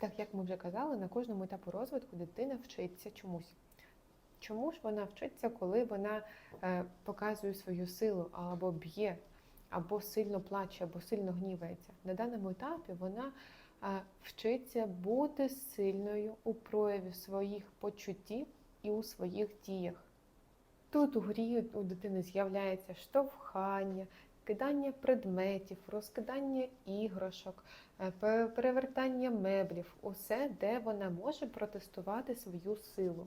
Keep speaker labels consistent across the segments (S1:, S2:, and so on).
S1: Так як ми вже казали, на кожному етапу розвитку дитина вчиться чомусь. Чому ж вона вчиться, коли вона е, показує свою силу або б'є, або сильно плаче, або сильно гнівається? На даному етапі вона е, вчиться бути сильною у прояві своїх почуттів і у своїх діях. Тут у грі у дитини з'являється штовхання, кидання предметів, розкидання іграшок, е, перевертання меблів, усе, де вона може протестувати свою силу.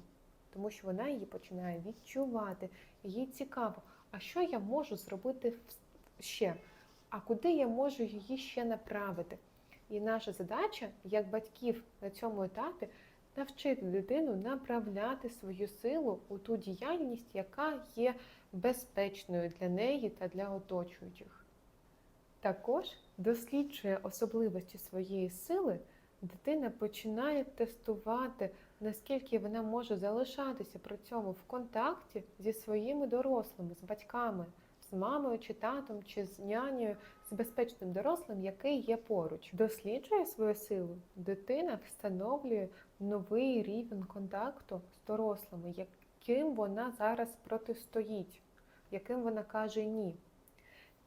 S1: Тому що вона її починає відчувати, їй цікаво, а що я можу зробити ще? А куди я можу її ще направити? І наша задача, як батьків на цьому етапі, навчити дитину направляти свою силу у ту діяльність, яка є безпечною для неї та для оточуючих. Також досліджує особливості своєї сили, дитина починає тестувати, наскільки вона може залишатися при цьому в контакті зі своїми дорослими, з батьками, з мамою чи татом, чи з нянею, з безпечним дорослим, який є поруч. Досліджує свою силу, дитина встановлює новий рівень контакту з дорослими, яким вона зараз протистоїть, яким вона каже ні.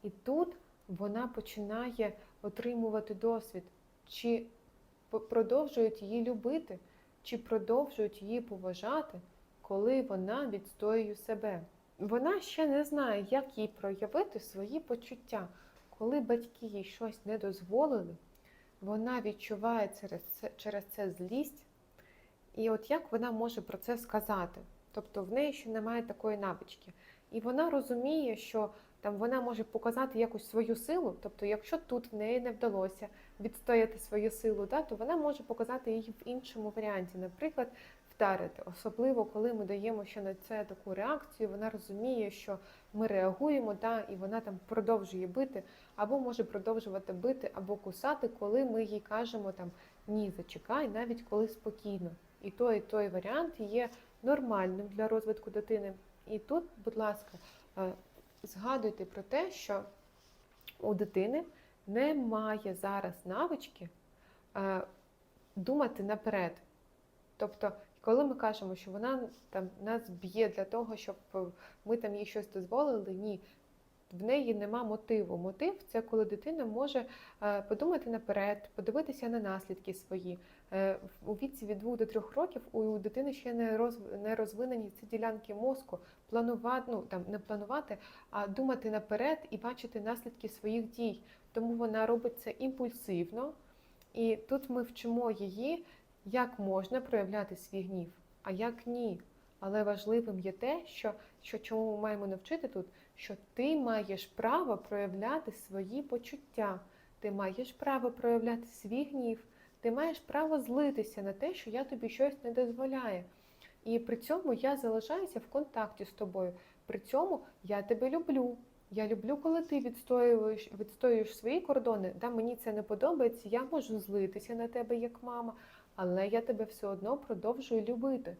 S1: І тут вона починає отримувати досвід, чи продовжують її любити, чи продовжують її поважати, коли вона відстоює себе. Вона ще не знає, як їй проявити свої почуття. Коли батьки їй щось не дозволили, вона відчуває через це, через це злість. І от як вона може про це сказати? Тобто в неї ще немає такої навички. І вона розуміє, що там вона може показати якусь свою силу. Тобто, якщо тут в неї не вдалося відстояти свою силу, да, то вона може показати її в іншому варіанті, наприклад, вдарити. Особливо, коли ми даємо ще на це таку реакцію, вона розуміє, що ми реагуємо, да, і вона там продовжує бити, або може продовжувати бити, або кусати, коли ми їй кажемо там ні, зачекай, навіть коли спокійно. І той, і той варіант є нормальним для розвитку дитини. І тут, будь ласка, е, згадуйте про те, що у дитини немає зараз навички е, думати наперед. Тобто, коли ми кажемо, що вона там нас б'є для того, щоб е, ми там їй щось дозволили, ні. В неї нема мотиву. Мотив це коли дитина може е, подумати наперед, подивитися на наслідки свої. Е, У віці від 2 до 3 років у дитини ще не роз, не розвинені ці ділянки мозку, планувати, ну там не планувати, а думати наперед і бачити наслідки своїх дій. Тому вона робить це імпульсивно. І тут ми вчимо її, як можна проявляти свій гнів, а як ні. Але важливим є те, що, що чому ми маємо навчити тут, що ти маєш право проявляти свої почуття, ти маєш право проявляти свій гнів, ти маєш право злитися на те, що я тобі щось не дозволяю. І при цьому я залишаюся в контакті з тобою. При цьому я тебе люблю. Я люблю, коли ти відстоюєш, відстоюєш свої кордони. Да, мені це не подобається, я можу злитися на тебе як мама, але я тебе все одно продовжую любити.